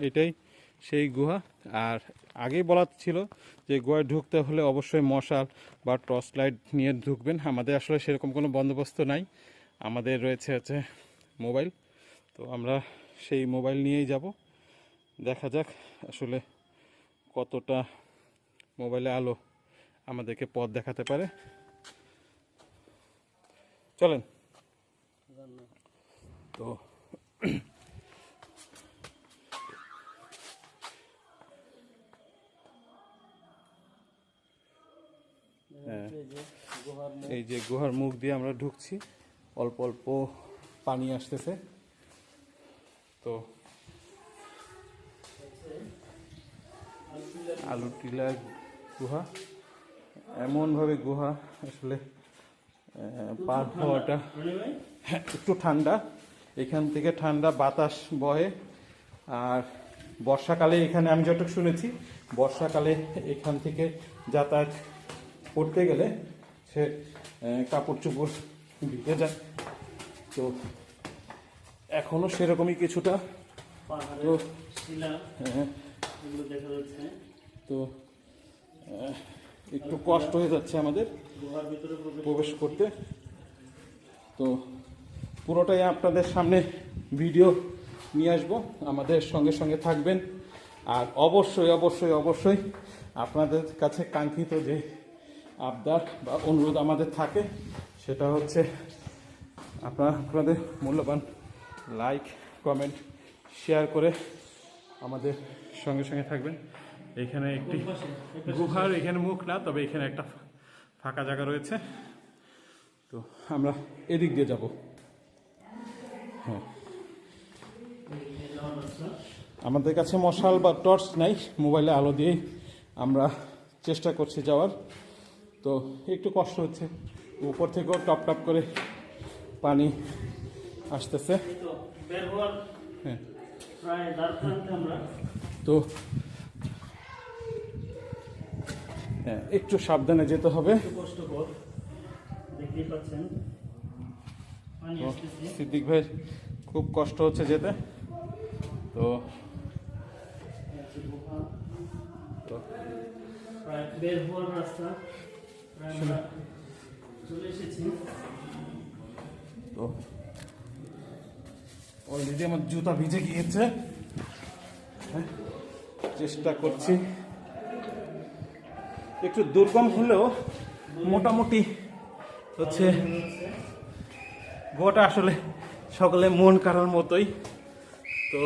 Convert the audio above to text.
এটাই সেই গুহা। আর আগেই বলা ছিল যে গুহায় ঢুকতে হলে অবশ্যই মশাল বা টর্চ লাইট নিয়ে ঢুকবেন। আমাদের আসলে সেরকম কোনো বন্দোবস্ত নাই। আমাদের রয়েছে হচ্ছে মোবাইল। তো আমরা সেই মোবাইল নিয়েই যাব। দেখা যাক আসলে কতটা মোবাইলে আলো আমাদেরকে পথ দেখাতে পারে। চলেন। তো এই যে গুহার মুখ। দিয়ে আমরা ঢুকছি। অল্প অল্প পানি আসতেছে। তো আলু টিলা গুহা। এমনভাবে গুহা আসলে পার হওয়াটা হ্যাঁ, একটু ঠান্ডা। এখান থেকে ঠান্ডা বাতাস বহে। আর বর্ষাকালে এখানে আমি যতটুকু শুনেছি বর্ষাকালে এখান থেকে যাতায়াত করতে গেলে সে কাপড় চোপড় ভিজে যায়। তো এখনও সেরকমই কিছুটা তো হ্যাঁ, তো একটু কষ্ট হয়ে যাচ্ছে আমাদের প্রবেশ করতে। তো পুরোটাই আপনাদের সামনে ভিডিও নিয়ে আসব। আমাদের সঙ্গে সঙ্গে থাকবেন। আর অবশ্যই অবশ্যই অবশ্যই আপনাদের কাছে কাঙ্ক্ষিত যে আবদার বা অনুরোধ আমাদের থাকে, সেটা হচ্ছে আপনারা আপনাদের মূল্যবান লাইক কমেন্ট শেয়ার করে আমাদের সঙ্গে সঙ্গে থাকবেন। এখানে একটি গুহার এখানে মুখ না, তবে এখানে একটা ফাঁকা জায়গা রয়েছে। তো আমরা এদিক দিয়ে যাব। হ্যাঁ। আমাদের কাছে মশাল বা টর্চ নাই, মোবাইলে আলো দিয়েই আমরা চেষ্টা করছি যাওয়ার। তো একটু কষ্ট হচ্ছে। উপর থেকেও টপ টপ করে পানি আসতেছে। হ্যাঁ। তো হ্যাঁ একটু সাবধানে যেতে হবে। সিদ্দিক ভাই, খুব কষ্ট হচ্ছে যেতে। তো বের রাস্তা। চলে। আমার জুতা ভিজে গিয়েছে। হ্যাঁ, চেষ্টা করছি। একটু দুর্গম হলেও মোটামুটি হচ্ছে গোটা আসলে সকলে মন কাড়ার মতোই। তো